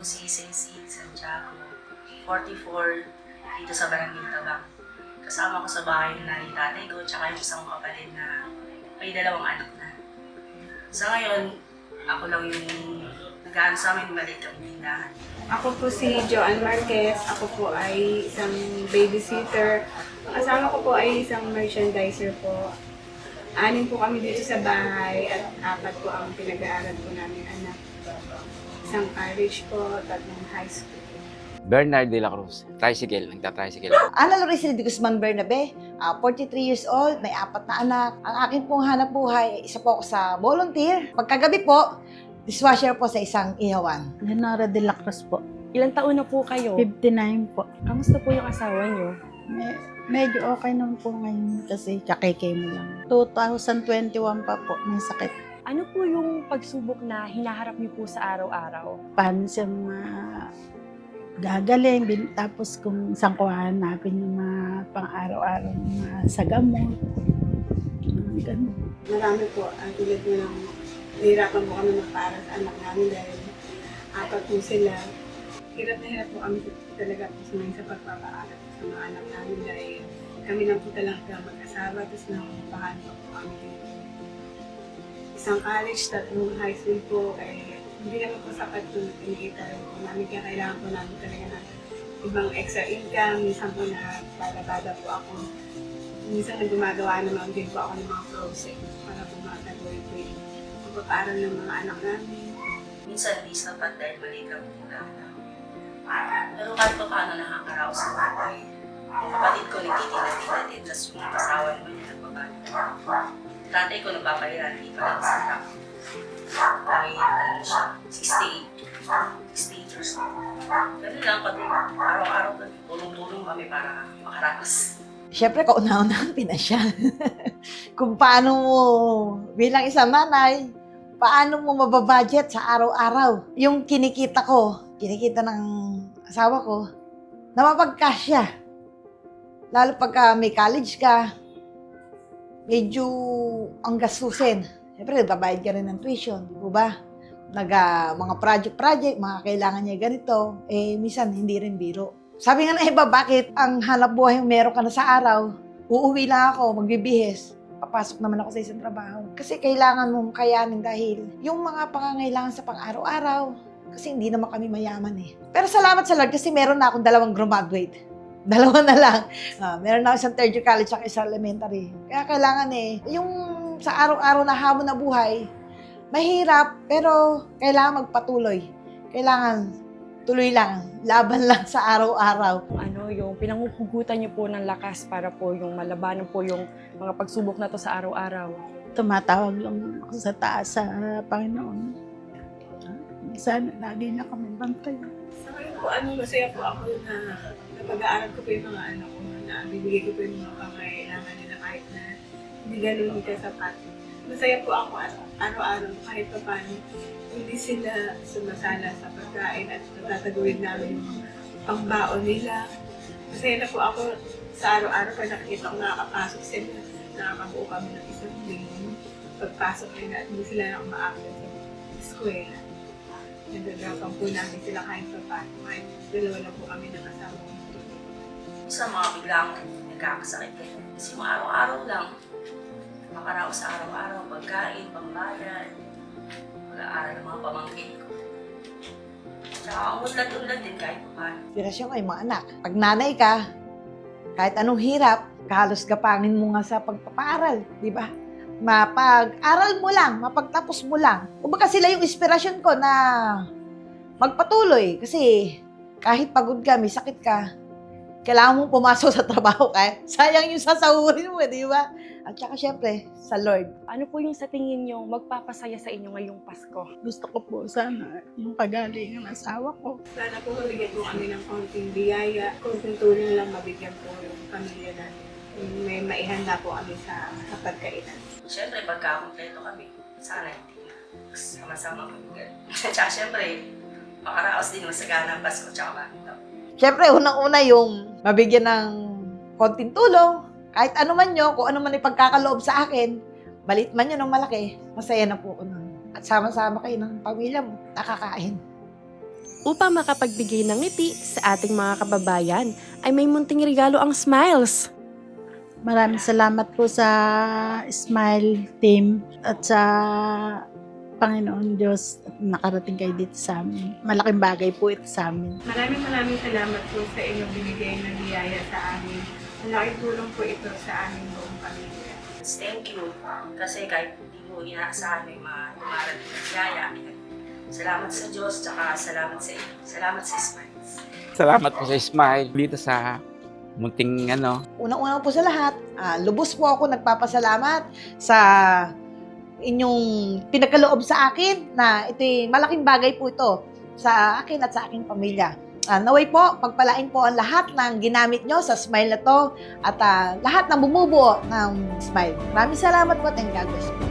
Ceci Santiago, 44, dito sa Barangay Tabang. Kasama ko sa bahay na ni tatay ko, tsaka yung isang kapatid na may dalawang anak na. Sa ngayon, ako lang yung nag sa amin maliit ang tindahan. Ako po si Joanne Marquez. Ako po ay isang babysitter. Kasama ko po ay isang merchandiser po. Anin po kami dito sa bahay at apat po ang pinag-aaral po namin anak. Isang college po, tatlong high school. Bernard de la Cruz, tricycle, nagta-tricycle. Ana Lorisel de Guzman Bernabe, ah, 43 years old, may apat na anak. Ang akin pong hanap buhay, isa po ako sa volunteer. Pagkagabi po, dishwasher po sa isang ihawan. Lenora de la Cruz po. Ilang taon na po kayo? 59 po. Kamusta po yung asawa niyo? Me- medyo okay naman po ngayon kasi kakeke mo lang. 2021 pa po, may sakit. Ano po yung pagsubok na hinaharap niyo po sa araw-araw? Paano siya ma gagaling, bin- tapos kung saan ko hanapin yung mga pang-araw-araw na mga sa gamot. Mga ganun. Marami po, at tulad mo lang, nahirapan po kami magpara sa anak namin dahil apat po sila. Hirap na hirap po kami talaga po sa mga sa pagpapaaral sa mga anak namin dahil kami lang po talaga mag-asawa tapos nangungupahan pa po kami. Isang college, tatlong high school po, eh, hindi naman po sapat po na kinikita rin po namin kaya kailangan po namin talaga ng ibang extra income. Minsan po na bada po ako minsan na gumagawa naman din po ako ng mga project para po matagawin po yung pagpapaaral ng mga anak namin. Minsan hindi sapat dahil maliit lang ang tindahan namin. Pero kahit pa paano nakakaraos sa. Yung kapatid ko nagtitinda-tinda din, tapos yung asawa naman niya nagbabago. Tatay ko nagpapahiran, hindi pa sa truck. Dahil ano na siya, 68. 68 years old. Ganun lang, pati araw-araw kami, tulong-tulong kami para makaraos. Siyempre, kauna-unahang pinasya. Kung paano mo, bilang isang nanay, paano mo mababudget sa araw-araw. Yung kinikita ko, kinikita ng asawa ko, na mapagkasya. Lalo pagka may college ka, medyo ang gastusin. Siyempre, nagbabayad ka rin ng tuition, di ba? Nag, ah, mga project-project, mga kailangan niya ganito, eh, minsan hindi rin biro. Sabi nga ng iba, bakit ang hanap buhay meron ka na sa araw, uuwi lang ako, magbibihis, papasok naman ako sa isang trabaho. Kasi kailangan mong kayanin dahil yung mga pangangailangan sa pang-araw-araw, kasi hindi naman kami mayaman eh. Pero salamat sa Lord kasi meron na akong dalawang graduate. Dalawa na lang. Ah, meron na ako isang third year college at isang elementary. Kaya kailangan eh, yung sa araw-araw na hamon na buhay, mahirap pero kailangan magpatuloy. Kailangan tuloy lang, laban lang sa araw-araw. Ano yung pinanguhugutan niyo po ng lakas para po yung malabanan po yung mga pagsubok na to sa araw-araw? Tumatawag lang ako sa taas sa Panginoon. Sana lagi na kami bantay. Sa ngayon po, ano, masaya po ako na napag-aaral ko po yung mga anak ko na bibigay ko po yung mga pangailangan nila kahit na hindi ganun kasapat. Masaya po ako araw-araw kahit pa paano hindi sila sumasala sa pagkain at natatagawin namin yung pangbaon nila. Masaya na po ako sa araw-araw pag nakikita ko nakakapasok sila, nakakabuo kami ng isang linggo. Pagpasok nila at hindi sila na umaakit sa eskwela. Nagagapan po namin sila kahit pa paano. Kahit dalawa na po kami nakasama. Isa mga biglang nagkakasakit din. Kasi mga araw-araw lang, makaraos sa araw-araw, pagkain, pambayad, pag-aaral ng mga pamangkin ko. Tsaka ang unlad-unlad din kahit pa paano. Inspirasyon ko yung mga anak. Pag nanay ka, kahit anong hirap, kahalos gapangin mo nga sa pagpapaaral, di ba? Mapag-aral mo lang, mapagtapos mo lang. Kumbaga sila yung inspirasyon ko na magpatuloy. Kasi kahit pagod ka, may sakit ka, kailangan mong pumasok sa trabaho ka. Sayang yung sasahurin mo, di ba? At saka syempre, sa Lord. Ano po yung sa tingin niyo magpapasaya sa inyo ngayong Pasko? Gusto ko po sana yung kagaling ng asawa ko. Sana po mabigyan po kami ng konting biyaya, konting tulong lang mabigyan po yung pamilya natin. May maihanda po kami sa hapagkainan. Siyempre, pagka kompleto kami, sana hindi na. Sama-sama kami ganun. Tsaka siyempre, makaraos din masagana ang Pasko tsaka bagong taon. Syempre, unang-una yung mabigyan ng konting tulong. Kahit ano man nyo, kung ano man ipagkakaloob sa akin, balit man yun ng malaki, masaya na po ako nun. At sama-sama kayo ng pamilya mo, nakakain. upang makapagbigay ng ngiti sa ating mga kababayan ay may munting regalo ang Smiles. Maraming salamat po sa Smile Team at sa Panginoon Diyos at nakarating kayo dito sa amin. Malaking bagay po ito sa amin. Maraming maraming salamat po sa inyong binigay na biyaya sa amin. Malaking tulong po ito sa aming buong pamilya. Thank you. Kasi kahit hindi mo inaasahan may mga dumarating na biyaya. Salamat sa Diyos, tsaka salamat sa inyo. Salamat sa Smiles. Salamat po sa Smile dito sa munting ano, Unang-una po sa lahat, ah, lubos po ako nagpapasalamat sa inyong pinagkaloob sa akin na ito'y malaking bagay po ito sa akin at sa aking pamilya. Ah, naway po, pagpalain po ang lahat ng ginamit nyo sa smile na to at ah, lahat ng bumubuo ng smile. Maraming salamat po and God bless po.